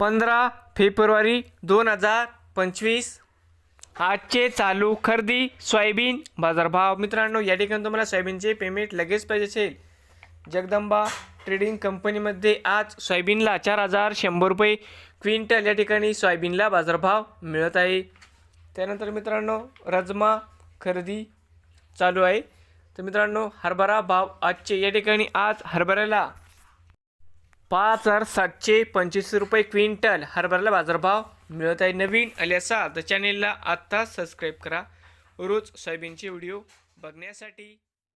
पंधरा फेब्रुवारी दोन हजार पंचवीस. आजचे चालू खरेदी सोयाबीन बाजारभाव. मित्रांनो या ठिकाणी तुम्हाला सोयाबीनचे पेमेंट लगेच पाहिजे असेल. जगदंबा ट्रेडिंग कंपनीमध्ये आज सोयाबीनला चार हजार शंभर रुपये क्विंटल या ठिकाणी सोयाबीनला बाजारभाव मिळत आहे. त्यानंतर मित्रांनो रजमा खरेदी चालू आहे. तर मित्रांनो हरभरा भाव आजचे या ठिकाणी आज हरभऱ्याला पाच हजार सातशे पंचवीस रुपये क्विंटल. हरभऱ्याला बाजारभाव मिळत आहे नवीन. आले असा तर चॅनेलला आत्ता सबस्क्राईब करा. रोज सोयाबीनचे व्हिडिओ बघण्यासाठी.